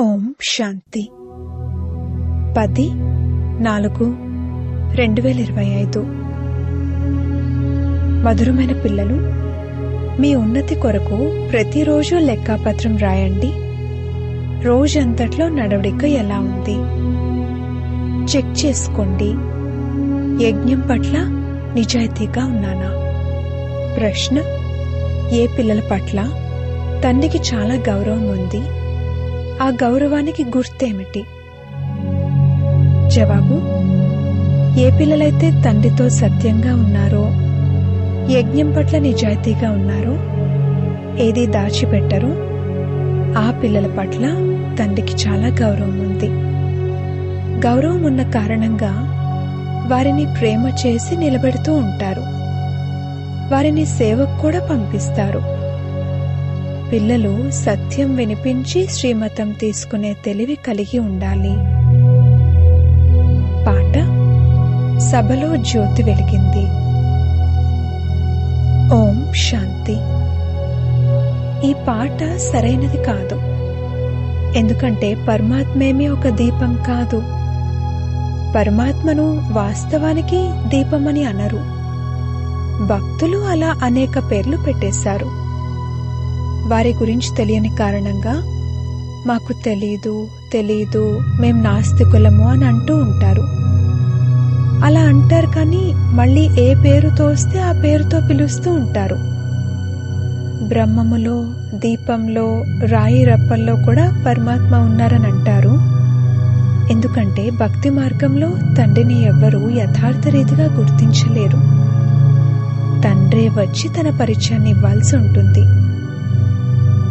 ఓం శాంతి. పది నాలుగు రెండు వేల ఇరవై ఐదు. మధురమైన పిల్లలు మీ ఉన్నతి కొరకు ప్రతిరోజు లెక్కాపత్రం రాయండి. రోజంతట్లో నడవడిక ఎలా ఉంది? చెక్ చేసుకోండి. యజ్ఞం పట్ల నిజాయితీగా ఉన్నానా? ప్రశ్న ఏ పిల్లల పట్ల? తండ్రికి చాలా గౌరవం ఉంది. ఆ గౌరవానికి గుర్తేమిటి? జవాబు ఏ పిల్లలైతే తండ్రితో సత్యంగా ఉన్నారో యజ్ఞం పట్ల నిజాయితీగా ఉన్నారో ఏది దాచిపెట్టరో ఆ పిల్లల పట్ల తండ్రికి చాలా గౌరవం ఉంది. గౌరవం ఉన్న కారణంగా వారిని ప్రేమ చేసి నిలబెడుతూ ఉంటారు. వారిని సేవకు కూడా పంపిస్తారు. పిల్లలు సత్యం వినిపించి శ్రీమతం తీసుకునే తెలివి కలిగి ఉండాలి. పాట సభలో జ్యోతి వెలిగింది. ఓం శాంతి. ఈ పాట సరైనది కాదు. ఎందుకంటే పరమాత్మేమీ ఒక దీపం కాదు. పరమాత్మను వాస్తవానికి దీపమని అనరు. భక్తులు అలా అనేక పేర్లు పెట్టేశారు. వారి గురించి తెలియని కారణంగా మాకు తెలీదు తెలీదు మేం నాస్తికులము అని అంటూ ఉంటారు. అలా అంటారు కానీ మళ్ళీ ఏ పేరుతో వస్తే ఆ పేరుతో పిలుస్తూ ఉంటారు. బ్రహ్మములో దీపంలో రాయి రప్పల్లో కూడా పరమాత్మ ఉన్నారని అంటారు. ఎందుకంటే భక్తి మార్గంలో తండ్రిని ఎవ్వరూ యథార్థ రీతిగా గుర్తించలేరు. తండ్రే వచ్చి తన పరిచయాన్ని ఇవ్వాల్సి ఉంటుంది.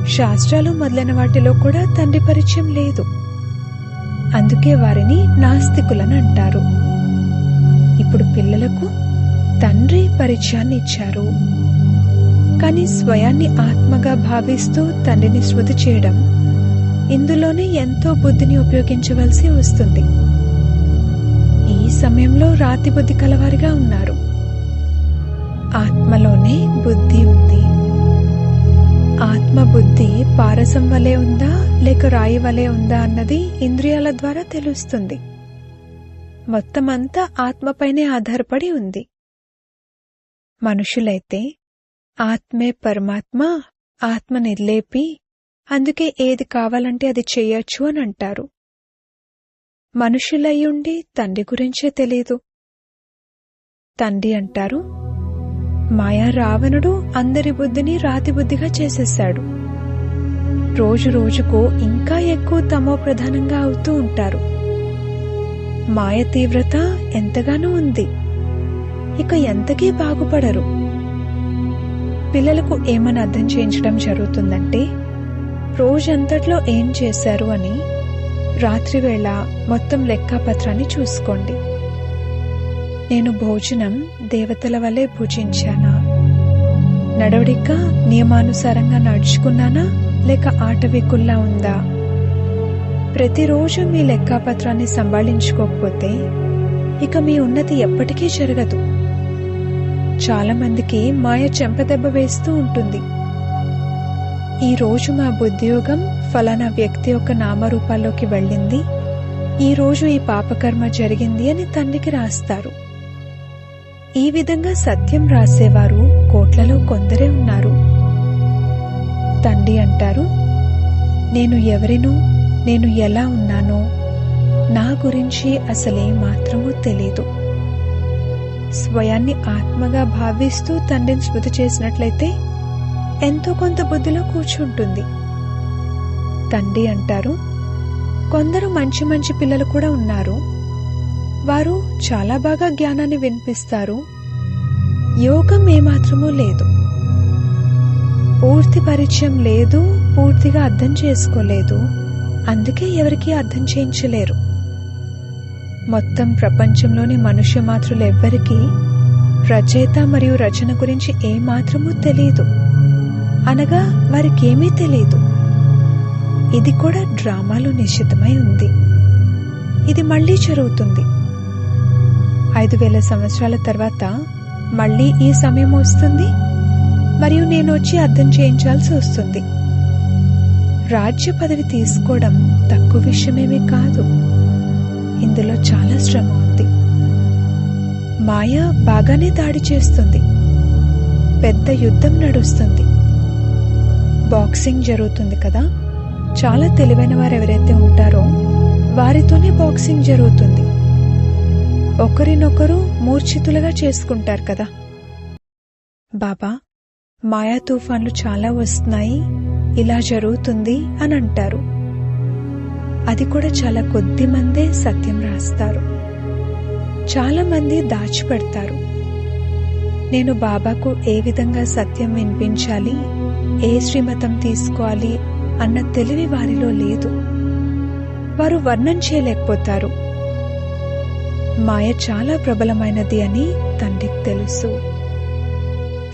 శాస్త్రాలు మొదలైన వాటిలో కూడా తండ్రి పరిచయం లేదు. అందుకే వారిని నాస్తికులని అంటారు. ఇప్పుడు పిల్లలకు తండ్రి పరిచయాన్ని ఇచ్చారు. కానీ స్వయాన్ని ఆత్మగా భావిస్తూ తండ్రిని శృతి చేయడం ఇందులోనే ఎంతో బుద్ధిని ఉపయోగించవలసి వస్తుంది. ఈ సమయంలో రాతి బుద్ధి కలవారిగా ఉన్నారు. ఆత్మలోనే బుద్ధి ఉంది. ఆత్మబుద్ధి పారసం వలె ఉందా లేక రాయి వలె ఉందా అన్నది ఇంద్రియాల ద్వారా తెలుస్తుంది. మొత్తం అంతా ఆత్మపైనే ఆధారపడి ఉంది. మనుషులైతే ఆత్మే పరమాత్మ ఆత్మ నిర్లేపి అందుకే ఏది కావాలంటే అది చెయ్యొచ్చు అని అంటారు. మనుషులయ్యుండి తండ్రి గురించే తెలీదు. తండ్రి అంటారు మాయా రావణుడు అందరి బుద్ధిని రాతి బుద్ధిగా చేసేశాడు. రోజు రోజుకు ఇంకా ఎక్కువ తమో ప్రధానంగా అవుతూ ఉంటారు. మాయ తీవ్రత ఎంతగానో ఉంది. ఇక ఎంతకీ బాగుపడరు. పిల్లలకు ఏమని అర్థం చేయించడం జరుగుతుందంటే రోజంతట్లో ఏం చేశారు అని రాత్రివేళ మొత్తం లెక్కాపత్రాన్ని చూసుకోండి. నేను భోజనం దేవతల వలె భుజించానా నడవడిక నియమానుసారంగా నడుచుకున్నానా? లేక ఆటవికుల్లా ఉందా? ప్రతిరోజు మీ లెక్కాపత్రాన్ని సంభాళించుకోకపోతే ఇక మీ ఉన్నతి ఎప్పటికీ జరగదు. చాలామందికి మాయ చెంపదెబ్బ వేస్తూ ఉంటుంది. ఈరోజు మా బుద్ధియోగం ఫలానా వ్యక్తి యొక్క నామరూపాల్లోకి వెళ్ళింది. ఈరోజు ఈ పాపకర్మ జరిగింది అని తండ్రికి రాస్తారు. ఈ విధంగా సత్యం రాసేవారు కోట్లలో కొందరే ఉన్నారు. తండ్రి అంటారు నేను ఎవరినో నేను ఎలా ఉన్నానో నా గురించి అసలే మాత్రమూ తెలీదు. స్వయాన్ని ఆత్మగా భావిస్తూ తండ్రిని స్మృతి చేసినట్లయితే ఎంతో కొంత బుద్ధిలో కూర్చుంటుంది. తండ్రి అంటారు కొందరు మంచి మంచి పిల్లలు కూడా ఉన్నారు. వారు చాలా బాగా జ్ఞానాన్ని వినిపిస్తారు. యోగం ఏమాత్రమూ లేదు. పూర్తి పరిచయం లేదు పూర్తిగా అర్థం చేసుకోలేదు. అందుకే ఎవరికీ అర్థం చేయించలేరు. మొత్తం ప్రపంచంలోని మనుష్య మాతృలు ఎవ్వరికీ రచయిత మరియు రచన గురించి ఏమాత్రమూ తెలియదు అనగా వారికేమీ తెలియదు ఇది కూడా డ్రామాలో నిశ్చితమై ఉంది. ఇది మళ్ళీ జరుగుతుంది. ఐదు వేల సంవత్సరాల తర్వాత మళ్ళీ ఈ సమయం వస్తుంది మరియు నేను వచ్చి అర్థం చేయించాల్సి వస్తుంది. రాజ్య పదవి తీసుకోవడం తక్కువ విషయమేమీ కాదు. ఇందులో చాలా శ్రమ ఉంది. మాయ బాగానే దాడి చేస్తుంది. పెద్ద యుద్ధం నడుస్తుంది. బాక్సింగ్ జరుగుతుంది కదా. చాలా తెలివైన వారు ఎవరైతే ఉంటారో వారితోనే బాక్సింగ్ జరుగుతుంది. ఒకరినొకరు మూర్ఛితులుగా చేసుకుంటారు కదా. బాబా మాయా తుఫాన్లు చాలా వస్తున్నాయి ఇలా జరుగుతుంది అని అంటారు. అది కూడా చాలా కొద్ది మందే సత్యం రాస్తారు. చాలా మంది దాచిపెడతారు. నేను బాబాకు ఏ విధంగా సత్యం వినిపించాలి ఏ శ్రీమతం తీసుకోవాలి అన్న తెలివి వారిలో లేదు. వారు వర్ణం చేయలేకపోతారు. మాయ చాలా ప్రబలమైనది అని తండ్రికి తెలుసు.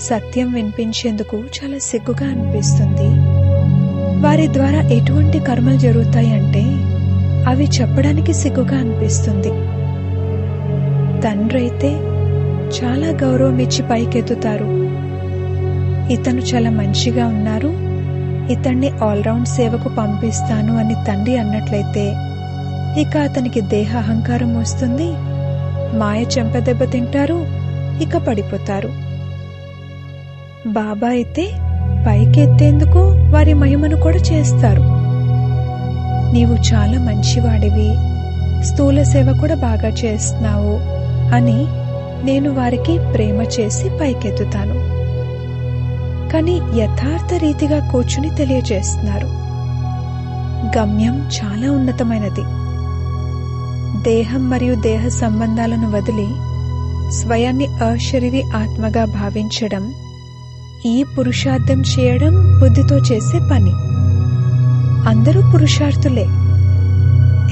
సత్యం వినిపించేందుకు చాలా సిగ్గుగా అనిపిస్తుంది. వారి ద్వారా ఎటువంటి కర్మలు జరుగుతాయంటే అవి చెప్పడానికి సిగ్గుగా అనిపిస్తుంది. తండ్రి అయితే చాలా గౌరవం ఇచ్చి పైకెత్తుతారు. ఇతను చాలా మంచిగా ఉన్నారు. ఇతన్ని ఆల్రౌండ్ సేవకు పంపిస్తాను అని తండ్రి అన్నట్లయితే ఇక అతనికి దేహ అహంకారం వస్తుంది. మాయ చెంపదెబ్బ తింటారు ఇక పడిపోతారు. బాబా అయితే పైకి ఎత్తేందుకు వారి మహిమను కూడా చేస్తారు. నీవు చాలా మంచివాడివి. స్థూల సేవ కూడా బాగా చేస్తున్నావు అని నేను వారికి ప్రేమ చేసి పైకెత్తుతాను. కానీ యథార్థ రీతిగా కూర్చుని తెలియజేస్తున్నారు. గమ్యం చాలా ఉన్నతమైనది. దేహం మరియు దేహ సంబంధాలను వదిలి స్వయాన్ని అశరీరి ఆత్మగా భావించడం ఈ పురుషార్థం చేయడం బుద్ధితో చేసే పని. అందరూ పురుషార్థులే.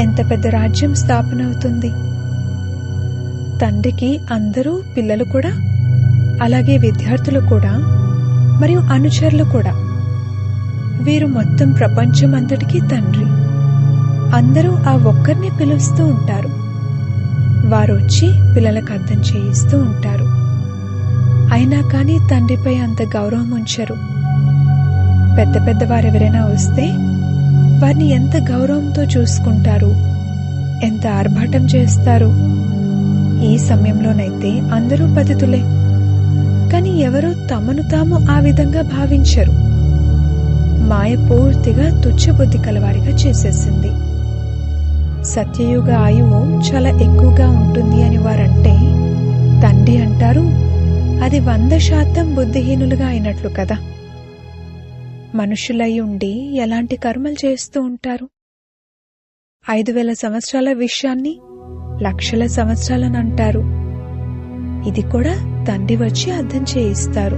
ఎంత పెద్ద రాజ్యం స్థాపన అవుతుంది? తండ్రికి అందరూ పిల్లలు కూడా అలాగే విద్యార్థులు కూడా మరియు అనుచరులు కూడా. వీరు మొత్తం ప్రపంచం అంతటికీ తండ్రి. అందరూ ఆ ఒక్కరిని పిలుస్తూ ఉంటారు. వారు వచ్చి పిల్లలకు అర్థం చేయిస్తూ ఉంటారు. అయినా కానీ తండ్రిపై అంత గౌరవం ఉంచరు. పెద్ద పెద్ద వారు ఎవరైనా వస్తే వారిని ఎంత గౌరవంతో చూసుకుంటారు ఎంత ఆర్భాటం చేస్తారు. ఈ సమయంలోనైతే అందరూ పతితులే కానీ ఎవరూ తమను తాము ఆ విధంగా భావించరు. మాయ పూర్తిగా తుచ్చబుద్ధి కలవారిగా చేసేసింది. సత్యయుగ ఆయువు చాలా ఎక్కువగా ఉంటుంది అని వారంటే తండ్రి అంటారు అది వంద శాతం బుద్ధిహీనులుగా అయినట్లు కదా. మనుషులై ఉండి ఎలాంటి కర్మలు చేస్తూ ఉంటారు? ఐదు వేల సంవత్సరాల విషయాన్ని లక్షల సంవత్సరాలని అంటారు. ఇది కూడా తండ్రి వచ్చి అర్థం చేయిస్తారు.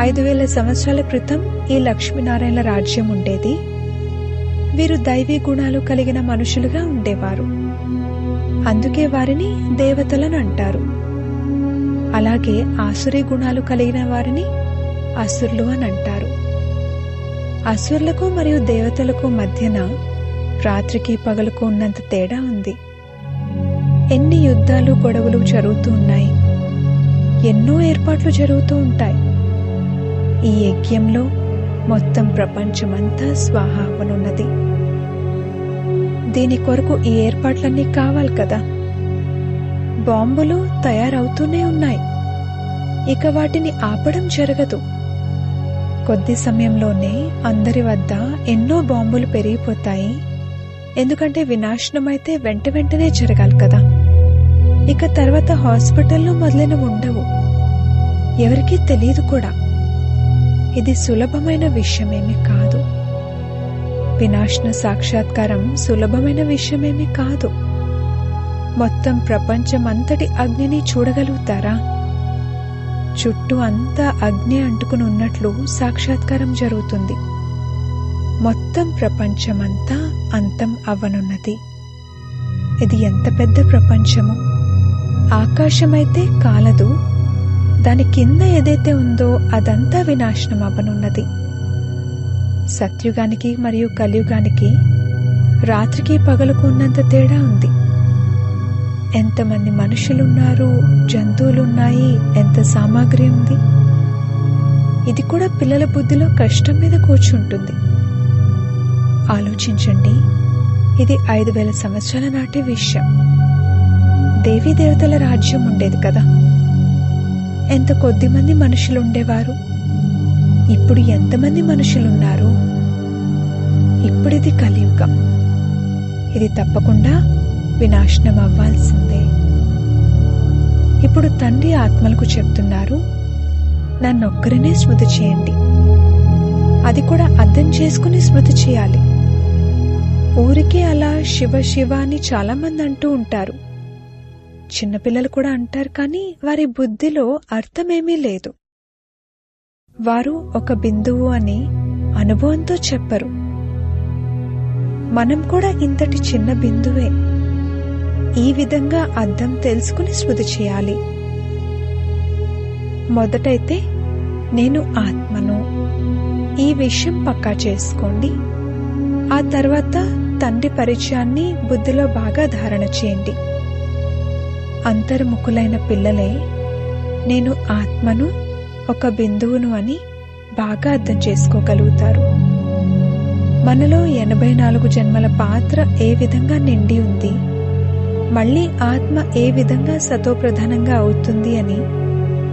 ఐదు వేల సంవత్సరాల క్రితం ఈ లక్ష్మీనారాయణ రాజ్యం ఉండేది. వీరు దైవీ గుణాలు కలిగిన మనుషులుగా ఉండేవారు. అందుకే వారిని దేవతలను అంటారు. అలాగే ఆసురీ గుణాలు కలిగిన వారిని అసురులు అని అంటారు. అసురులకు మరియు దేవతలకు మధ్యన రాత్రికి పగలకు ఉన్నంత తేడా ఉంది. ఎన్ని యుద్ధాలు గొడవలు జరుగుతూ ఉన్నాయి. ఎన్నో ఏర్పాట్లు జరుగుతూ ఉంటాయి. ఈ యజ్ఞంలో మొత్తం ప్రపంచమంతా స్వాహావనున్నది దీని కొరకు ఈ ఏర్పాట్లన్నీ కావాలి కదా. బాంబులు తయారవుతూనే ఉన్నాయి. ఇక వాటిని ఆపడం జరగదు. కొద్ది సమయంలోనే అందరి వద్ద ఎన్నో బాంబులు పెరిగిపోతాయి. ఎందుకంటే వినాశనం అయితే వెంట వెంటనే జరగాలి కదా. ఇక తర్వాత హాస్పిటల్లో మొదలైనవి ఉండవు. ఎవరికీ తెలియదు కూడా. ఇది సులభమైన విషయమేమీ కాదు. వినాశన సాక్షాత్కారం సులభమైన విషయమేమీ కాదు. మొత్తం ప్రపంచమంతటి అగ్నిని చూడగలుగుతారా? చుట్టూ అంతా అగ్ని అంటుకుని ఉన్నట్లు సాక్షాత్కారం జరుగుతుంది. మొత్తం ప్రపంచమంతా అంతం అవ్వనున్నది ఇది ఎంత పెద్ద ప్రపంచము? ఆకాశమైతే కాలదు. దాని కింద ఏదైతే ఉందో అదంతా వినాశనం అవ్వనున్నది సత్యుగానికి మరియు కలియుగానికి రాత్రికి పగలకు ఉన్నంత తేడా ఉంది. ఎంతమంది మనుషులున్నారు జంతువులున్నాయి ఎంత సామాగ్రి ఉంది. ఇది కూడా పిల్లల బుద్ధిలో కష్టం మీద కూర్చుంటుంది. ఆలోచించండి ఇది ఐదు వేల సంవత్సరాల నాటి విషయం. దేవీ దేవతల రాజ్యం ఉండేది కదా. ఎంత కొద్ది మంది మనుషులు ఉండేవారు ఇప్పుడు ఎంతమంది మనుషులున్నారు ఇప్పుడిది కలియుగం. ఇది తప్పకుండా వినాశనం అవ్వాల్సిందే. ఇప్పుడు తండ్రి ఆత్మలకు చెప్తున్నారు నన్నొక్కరినే స్మృతి చేయండి. అది కూడా అర్థం చేసుకుని స్మృతి చేయాలి. ఊరికే అలా శివ శివ అని చాలామంది అంటూ ఉంటారు. చిన్నపిల్లలు కూడా అంటారు కానీ వారి బుద్ధిలో అర్థమేమీ లేదు. వారు ఒక బిందువు అని అనుభవంతో చెప్పరు. మనం కూడా ఇంతటి చిన్న బిందువే. ఈ విధంగా అర్థం తెలుసుకుని శృతి చేయాలి. మొదటైతే నేను ఆత్మను ఈ విషయం పక్కా చేసుకోండి. ఆ తర్వాత తండ్రి పరిచయాన్ని బుద్ధిలో బాగా ధారణ చేయండి. అంతర్ముఖులైన పిల్లలే నేను ఆత్మను ఒక బిందువును అని బాగా అర్థం చేసుకోగలుగుతారు. మనలో ఎనభై నాలుగు జన్మల పాత్ర ఏ విధంగా నిండి ఉంది? మళ్ళీ ఆత్మ ఏ విధంగా సతోప్రధానంగా అవుతుంది అని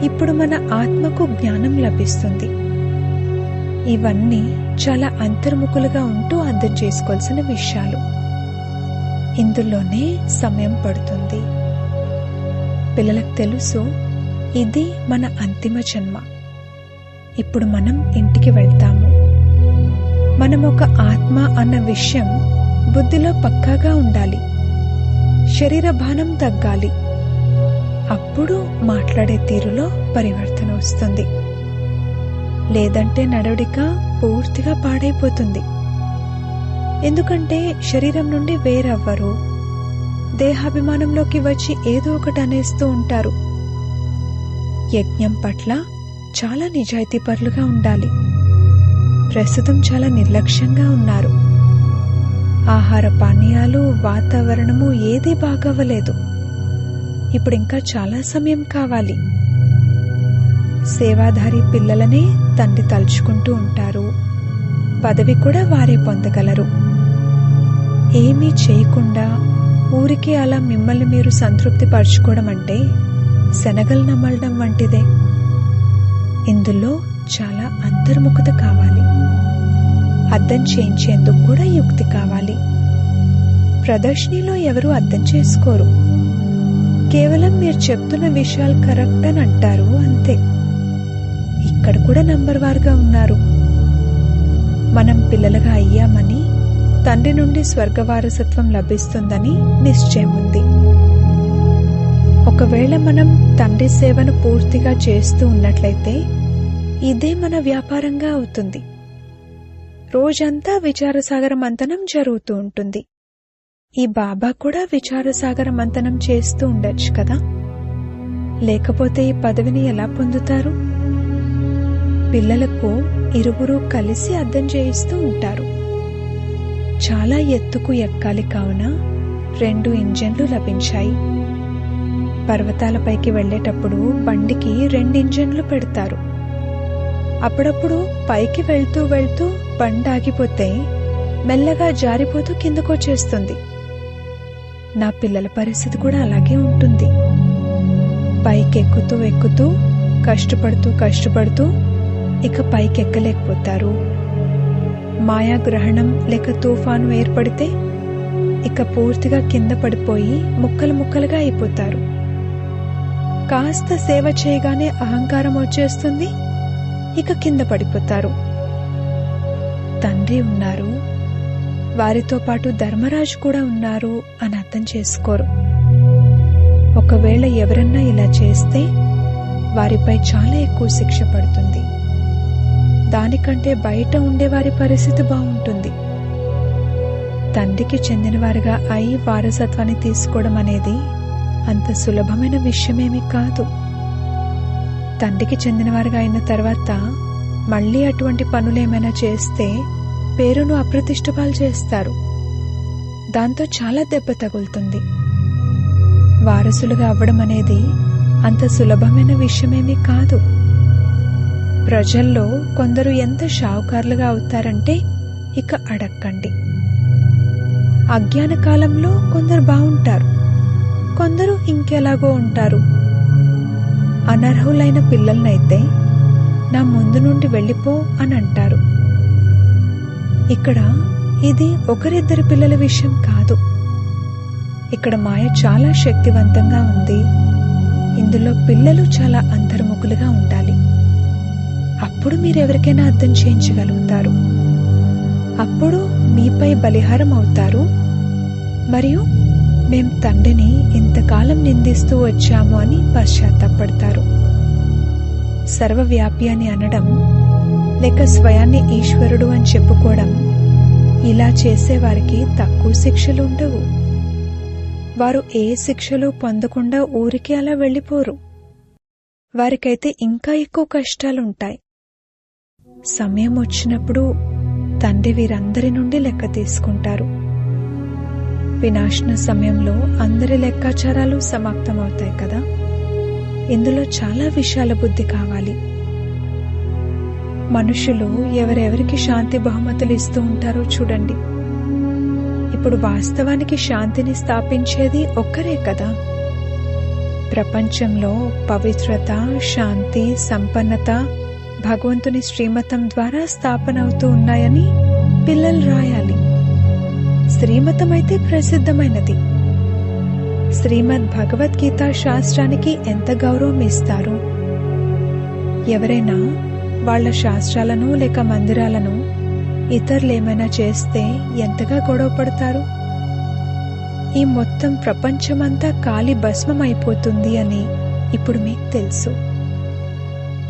ఇప్పుడు మన ఆత్మకు జ్ఞానం లభిస్తుంది. ఇవన్నీ చాలా అంతర్ముఖులుగా ఉంటూ అర్థం చేసుకోవాల్సిన విషయాలు. ఇందులోనే సమయం పడుతుంది. పిల్లలకు తెలుసు ఇది మన అంతిమ జన్మ. ఇప్పుడు మనం ఇంటికి వెళ్తాము. మనం ఒక ఆత్మ అన్న విషయం బుద్ధిలో పక్కాగా ఉండాలి. శరీర భానం తగ్గాలి. అప్పుడు మాట్లాడే తీరులో పరివర్తన వస్తుంది. లేదంటే నడవడిక పూర్తిగా పాడైపోతుంది. ఎందుకంటే శరీరం నుండి వేరవ్వరు. దేహాభిమానంలోకి వచ్చి ఏదో ఒకటి అనేస్తూ ఉంటారు. యజ్ఞం పట్ల చాలా నిజాయితీపరులుగా ఉండాలి. ప్రస్తుతం చాలా నిర్లక్ష్యంగా ఉన్నారు. ఆహార పానీయాలు వాతావరణము ఏదీ బాగవ్వలేదు. ఇప్పుడు ఇంకా చాలా సమయం కావాలి. సేవాధారి పిల్లలనే తండ్రి తలుచుకుంటూ ఉంటారు. పదవి కూడా వారే పొందగలరు. ఏమీ చేయకుండా ఊరికే అలా మిమ్మల్ని మీరు సంతృప్తి పరుచుకోవడం అంటే శనగలు నమలడం వంటిదే. ఇందులో చాలా అంతర్ముఖత కావాలి. అర్థం చేయించేందుకు కూడా యుక్తి కావాలి. ప్రదర్శనలో ఎవరు అర్థం చేసుకోరు. కేవలం మీరు చెప్తున్న విషయాలు కరెక్ట్ అని అంటారు అంతే. ఇక్కడ కూడా నంబర్ వారుగా ఉన్నారు. మనం పిల్లలుగా అయ్యామని తండ్రి నుండి స్వర్గ వారసత్వం లభిస్తుందని నిశ్చయం ఉంది. ఒకవేళ మనం తండ్రి సేవను పూర్తిగా చేస్తూ ఉన్నట్లయితే ఇదే మన వ్యాపారంగా అవుతుంది. రోజంతా విచారసాగర మంతనం జరుగుతూ ఉంటుంది. ఈ బాబా కూడా విచారసాగర మంతనం చేస్తూ ఉండొచ్చు కదా? లేకపోతే ఈ పదవిని ఎలా పొందుతారు? పిల్లలకు ఇరువురు కలిసి అర్థం చేయిస్తూ ఉంటారు. చాలా ఎత్తుకు ఎక్కాలి కావున రెండు ఇంజన్లు లభించాయి. పర్వతాలపైకి వెళ్ళేటప్పుడు బండికి రెండు ఇంజన్లు పెడతారు. అప్పుడప్పుడు పైకి వెళ్తూ వెళ్తూ బండి ఆగిపోతే మెల్లగా జారిపోతూ కిందకొచ్చేస్తుంది. నా పిల్లల పరిస్థితి కూడా అలాగే ఉంటుంది. పైకి ఎక్కుతూ ఎక్కుతూ కష్టపడుతూ కష్టపడుతూ ఇక పైకి ఎక్కలేకపోతారు మాయాగ్రహణం లేక తుఫాను ఏర్పడితే ఇక పూర్తిగా కింద పడిపోయి ముక్కలు ముక్కలుగా అయిపోతారు. కాస్త సేవ చేయగానే అహంకారం వచ్చేస్తుంది. ఇక కింద పడిపోతారు. తండ్రి ఉన్నారు. వారితో పాటు ధర్మరాజు కూడా ఉన్నారు అని అర్థం చేసుకోరు. ఒకవేళ ఎవరన్నా ఇలా చేస్తే వారిపై చాలా ఎక్కువ శిక్ష పడుతుంది. దానికంటే బయట ఉండే వారి పరిస్థితి బాగుంటుంది. తండ్రికి చెందినవారుగా అయి వారసత్వాన్ని తీసుకోవడం అనేది అంత సులభమైన విషయమేమి కాదు. తండ్రికి చెందినవారుగా అయిన తర్వాత మళ్ళీ అటువంటి పనులేమైనా చేస్తే పేరును అప్రతిష్టపాలు చేస్తారు. దాంతో చాలా దెబ్బ తగులుతుంది. వారసులుగా అవ్వడం అనేది అంత సులభమైన విషయమేమీ కాదు. ప్రజల్లో కొందరు ఎంత షావుకారులుగా అవుతారంటే ఇక అడక్కండి. అజ్ఞాన కాలంలో కొందరు బాగుంటారు కొందరు ఇంకెలాగో ఉంటారు. అనర్హులైన పిల్లలనైతే నా ముందు నుండి వెళ్ళిపో అని అంటారు. ఇక్కడ ఇది ఒకరిద్దరి పిల్లల విషయం కాదు. ఇక్కడ మాయ చాలా శక్తివంతంగా ఉంది. ఇందులో పిల్లలు చాలా అంతర్ముఖులుగా ఉండాలి. అప్పుడు మీరు ఎవరికైనా అర్థం చేయించగలుగుతారు. అప్పుడు మీపై బలిహారం అవుతారు. మరియు మేం తండ్రిని ఇంతకాలం నిందిస్తూ వచ్చాము అని పశ్చాత్తాపడతారు. సర్వవ్యాపి అని అనడం లేక స్వయాన్ని ఈశ్వరుడు అని చెప్పుకోవడం ఇలా చేసేవారికి తక్కువ శిక్షలు ఉండవు. వారు ఏ శిక్షలు పొందకుండా ఊరికి అలా వెళ్ళిపోరు. వారికైతే ఇంకా ఎక్కువ కష్టాలుంటాయి. సమయం వచ్చినప్పుడు తండ్రి వీరందరి నుండి లెక్క తీసుకుంటారు. వినాశన సమయంలో అందరి లెక్కాచారాలు సమాప్తమవుతాయి కదా? ఇందులో చాలా విషయాల బుద్ధి కావాలి. మనుషులు ఎవరెవరికి శాంతి బహుమతులు ఇస్తూ ఉంటారో చూడండి. ఇప్పుడు వాస్తవానికి శాంతిని స్థాపించేది ఒక్కరే కదా? ప్రపంచంలో పవిత్రత శాంతి సంపన్నత భగవంతుని శ్రీమతం ద్వారా స్థాపన అవుతూ ఉన్నాయని పిల్లలు రాయాలి. శ్రీమతమైతే ప్రసిద్ధమైనది. శ్రీమద్ భగవద్గీత శాస్త్రానికి ఎంత గౌరవం ఇస్తారు? ఎవరైనా వాళ్ళ శాస్త్రాలను లేక మందిరాలను ఇతరులు ఏమైనా చేస్తే ఎంతగా గొడవ పడతారు? ఈ మొత్తం ప్రపంచమంతా కాలి భస్మం అయిపోతుంది అని ఇప్పుడు మీకు తెలుసు.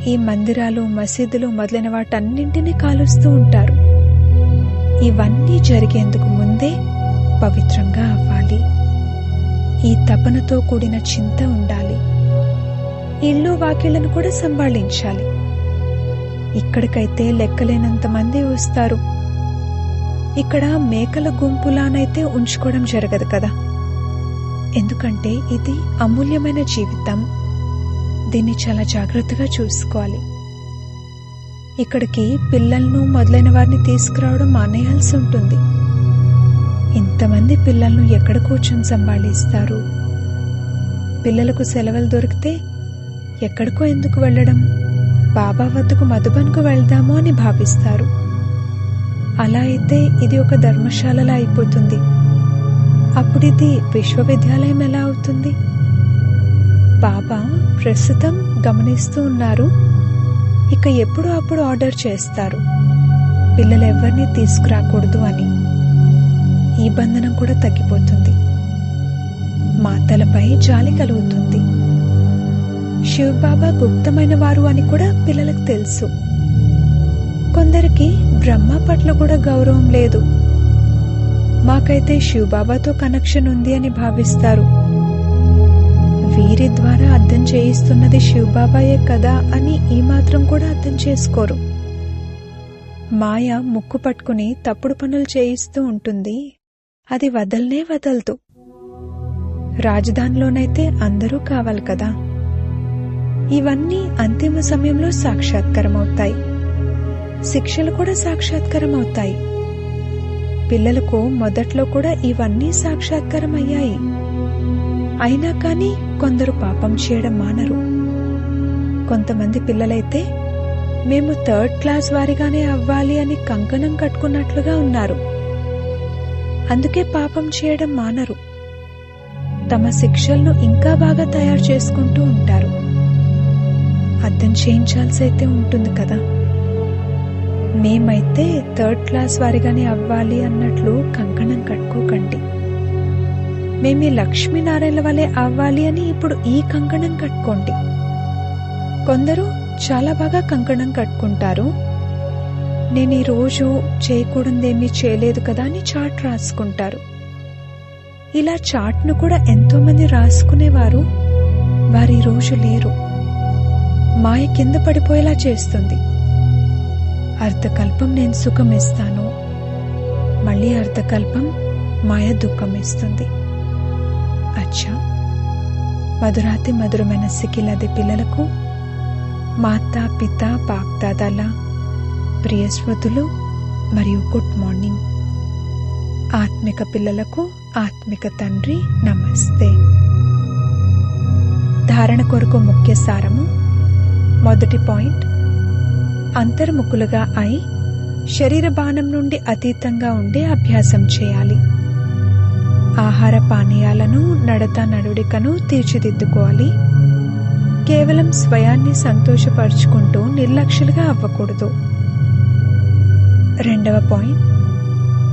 ఈ మందిరాలు మసీదులు మొదలైన వాటన్నింటినీ కాలుస్తూ ఉంటారు. ఇవన్నీ జరిగేందుకు ముందు పవిత్రంగా అవ్వాలి. ఈ తపనతో కూడిన చింత ఉండాలి. ఇల్లు వాకిళ్ళను కూడా సంభాళించాలి. ఇక్కడికైతే లెక్కలేనంత మంది వస్తారు. ఇక్కడ మేకల గుంపులానైతే ఉంచుకోవడం జరగదు కదా. ఎందుకంటే ఇది అమూల్యమైన జీవితం. దీన్ని చాలా జాగ్రత్తగా చూసుకోవాలి. ఇక్కడికి పిల్లలను మొదలైన వారిని తీసుకురావడం మానేయాల్సి ఉంటుంది. ఇంతమంది పిల్లలను ఎక్కడ కూర్చొని సంభాళిస్తారు? పిల్లలకు సెలవులు దొరికితే ఎక్కడికో ఎందుకు వెళ్ళడం? బాబా వద్దకు మధుబన్కు వెళ్దాము అని భావిస్తారు. అలా అయితే ఇది ఒక ధర్మశాలలా అయిపోతుంది. అప్పుడు ఇది విశ్వవిద్యాలయం ఎలా అవుతుంది? బాబా ప్రస్తుతం గమనిస్తూ ఉన్నారు. ఇక ఎప్పుడు అప్పుడు ఆర్డర్ చేస్తారు. పిల్లలు తీసుకురాకూడదు అని. ఈ బంధనం కూడా తగ్గిపోతుంది. మాతలపై జాలి కలుగుతుంది. శివబాబా గుప్తమైన వారు అని కూడా పిల్లలకు తెలుసు. కొందరికి బ్రహ్మ పట్ల కూడా గౌరవం లేదు. మాకైతే శివబాబాతో కనెక్షన్ ఉంది అని భావిస్తారు. వీరి ద్వారా అర్థం చేయిస్తున్నది శివబాబాయే కదా అని ఈ మాత్రం కూడా అర్థం చేసుకోరు. మాయ ముక్కు పట్టుకుని తప్పుడు పనులు చేయిస్తూ ఉంటుంది. అది వదలనే వదలదు. రాజధానిలోనైతే అందరూ కావాలి కదా. ఇవన్నీ అంతిమ సమయంలో సాక్షాత్కారం అవుతాయి శిక్షలు కూడా సాక్షాత్కారం అవుతాయి పిల్లలకు మొదట్లో కూడా ఇవన్నీ సాక్షాత్కారం అయ్యాయి అయినా కానీ కొందరు పాపం చేయడం మానరు. కొంతమంది పిల్లలైతే మేము థర్డ్ క్లాస్ వారిగానే అవ్వాలి అని కంకణం కట్టుకున్నట్లుగా ఉన్నారు. అందుకే పాపం చేయడం మానరు. తమ శిక్షలను ఇంకా బాగా తయారు చేసుకుంటూ ఉంటారు. అర్థం చేయించాల్సి అయితే ఉంటుంది కదా. మేమైతే థర్డ్ క్లాస్ వారిగానే అవ్వాలి అన్నట్లు కంకణం కట్టుకోకండి. మేము లక్ష్మీనారాయణ వలె అవ్వాలి అని ఇప్పుడు ఈ కంకణం కట్టుకోండి. కొందరు చాలా బాగా కంకణం కట్టుకుంటారు. నేను ఈ రోజు చేయకూడదేమీ చేయలేదు కదా అని చాట్ రాసుకుంటారు. ఇలా చాట్ను కూడా ఎంతోమంది రాసుకునేవారు వారి రోజు లేరు. మాయ కింద పడిపోయేలా చేస్తుంది. అర్ధకల్పం నేను సుఖం ఇస్తాను. మళ్ళీ అర్ధకల్పం మాయ దుఃఖం ఇస్తుంది. అచ్చా! మధురాతి మధురమైన సికిలది పిల్లలకు మాతా పిత బాప్దాదాల ప్రియ శ్రోతులు మరియు గుడ్ మార్నింగ్. ఆత్మిక పిల్లలకు ఆత్మిక తండ్రి నమస్తే. ధారణ కొరకు ముఖ్య సారము మొదటి పాయింట్. అంతర్ముఖులుగా అయి శరీర బాణం నుండి అతీతంగా ఉండే అభ్యాసం చేయాలి. ఆహార పానీయాలను నడత నడుడికను తీర్చిదిద్దుకోవాలి. కేవలం స్వయాన్ని సంతోషపరుచుకుంటూ నిర్లక్ష్యులుగా అవ్వకూడదు. రెండవ పాయింట్.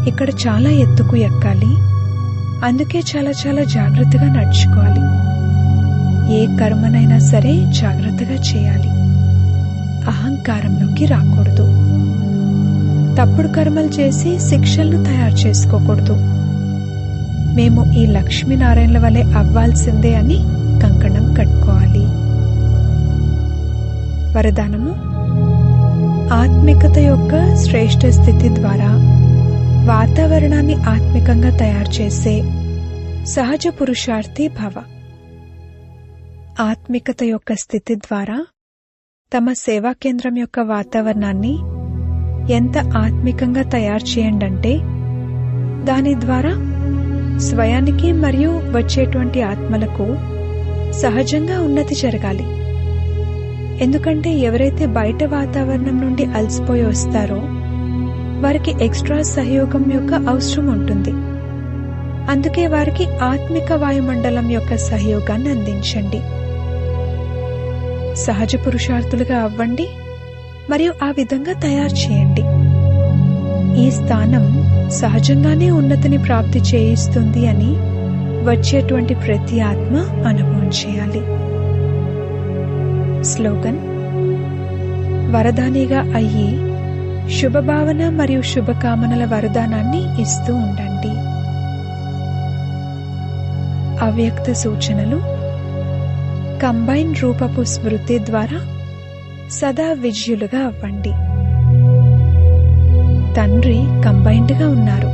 ఇక్కడ చాలా ఎత్తుకు ఎక్కాలి. అందుకే చాలా చాలా జాగ్రత్తగా నడుచుకోవాలి. ఏ కర్మనైనా సరే జాగ్రత్తగా చేయాలి. అహంకారంలోకి రాకూడదు. తప్పుడు కర్మలు చేసి శిక్షలను తయారు చేసుకోకూడదు. మేము ఈ లక్ష్మీనారాయణల వలె అవ్వాల్సిందే అని కంకణం కట్టుకోవాలి. వరదానము? ఆత్మికత యొక్క శ్రేష్ఠ స్థితి ద్వారా వాతావరణాన్ని ఆత్మికంగా తయారు చేసే సహజ పురుషార్థి భవ. ఆత్మికత యొక్క స్థితి ద్వారా తమ సేవా కేంద్రం యొక్క వాతావరణాన్ని ఎంత ఆత్మికంగా తయారు చేయండంటే దాని ద్వారా స్వయానికి మరియు వచ్చేటువంటి ఆత్మలకు సహజంగా ఉన్నతి జరగాలి. ఎందుకంటే ఎవరైతే బయట వాతావరణం నుండి అలసిపోయి వస్తారో వారికి ఎక్స్ట్రా సహయోగం యొక్క అవసరం ఉంటుంది. అందుకే వారికి ఆత్మిక వాయుమండలం యొక్క సహయోగాన్ని అందించండి. సహజ పురుషార్థులుగా అవ్వండి మరియు ఆ విధంగా తయారు చేయండి. ఈ స్థానం సహజంగానే ఉన్నతిని ప్రాప్తి చేయిస్తుంది అని వచ్చేటువంటి ప్రతి ఆత్మ అనుభవం చేయాలి. స్లోగన్ వరదానిగా అయ్యి శుభభావన మరియు శుభకామనల వరదానాన్ని ఇస్తూ ఉండండి. అవ్యక్త సూచనలు. కంబైన్ రూపపు స్మృతి ద్వారా సదా విజయులుగా అవ్వండి. తండ్రి కంబైన్డ్గా ఉన్నారు.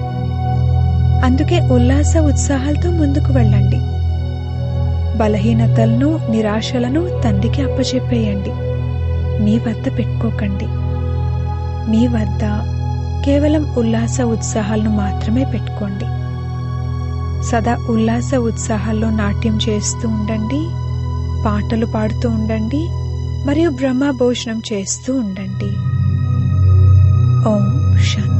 అందుకే ఉల్లాస ఉత్సాహాలతో ముందుకు వెళ్ళండి. బలహీనతలను నిరాశలను తండ్రికి అప్పచెప్పేయండి. మీ వద్ద పెట్టుకోకండి. మీ వద్ద కేవలం ఉల్లాస ఉత్సాహాలను మాత్రమే పెట్టుకోండి. సదా ఉల్లాస ఉత్సాహాల్లో నాట్యం చేస్తూ ఉండండి పాటలు పాడుతూ ఉండండి మరియు బ్రహ్మ భోజనం చేస్తూ ఉండండి. ఓం శాంతి.